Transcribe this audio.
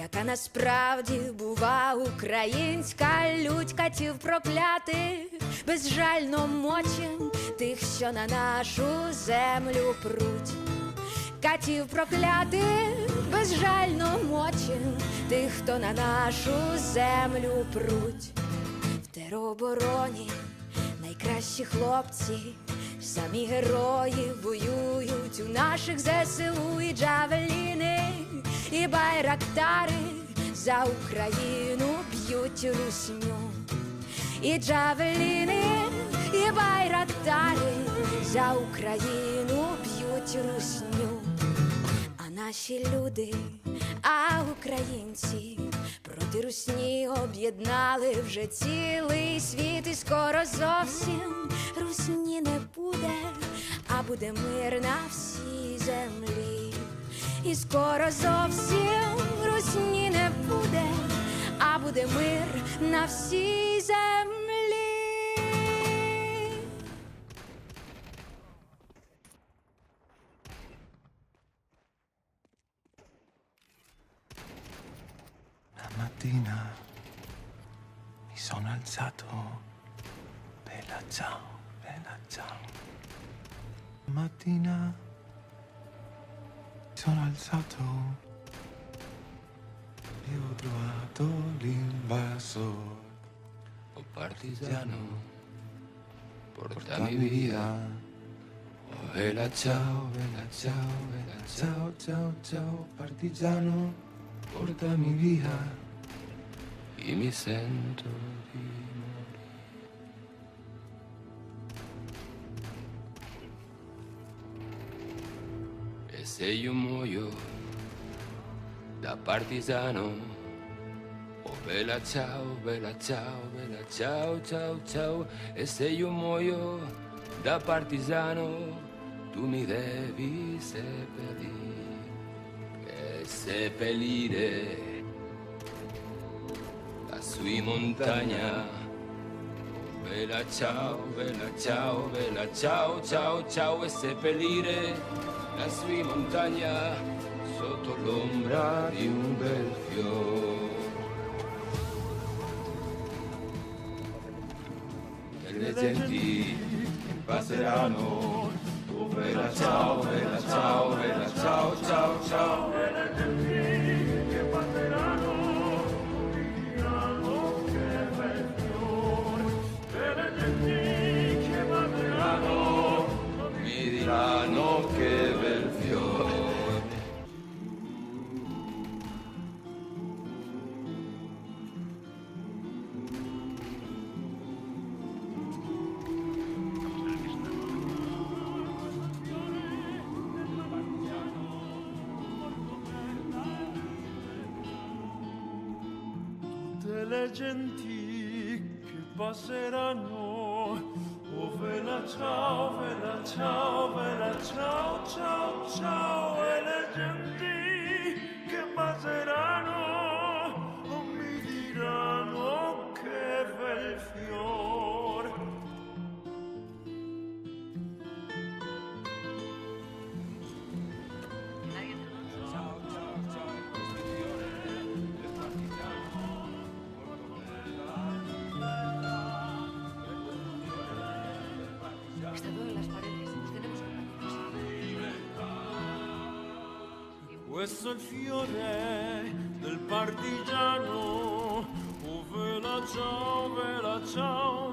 яка насправді бува українська лють катів проклятих, безжально мочим тих, що на нашу землю пруть. Катів проклятих, безжально мочим тих, хто на нашу землю пруть. В теробороні найкращі хлопці, самі герої воюють у наших ЗСУ і джавеліни, і байрактари за Україну б'ють русню. І джавеліни, і байрактари за Україну б'ють русню. А наші люди, а українці проти русні об'єднали вже цілий світ, і скоро зовсім русні не буде, а буде мир на всій землі. І скоро зовсім русні не буде, а буде мир на всій землі. Una mattina mi sono alzato, bella ciao, bella ciao. Una mattina mi sono alzato e ho trovato l'invasor. Oh partigiano, porta Porta mi via. Oh vela ciao, vela ciao, vela ciao, ciao, ciao, partigiano, portami via. E mi sento di morire. Se io muoio da partigiano, Oh bella ciao, bella ciao, bella ciao, ciao, ciao. E se io muoio da partigiano, tu mi devi seppellire. E seppellire lassù in montagna. Bella ciao, bella ciao, bella ciao, ciao, ciao. E seppellire lassù in montagna sotto l'ombra di un bel fiore. e le genti passeranno. Oh, bella ciao, bella ciao, bella ciao, ciao, ciao. Le genti che passeranno. Oh vela ciao, vela ciao, vela ciao, ciao, ciao. E le genti che passeranno oh, mi diranno che bel fiore. Está todo. Questo è il fiore del partigiano. Oh, vela ciao, vela ciao,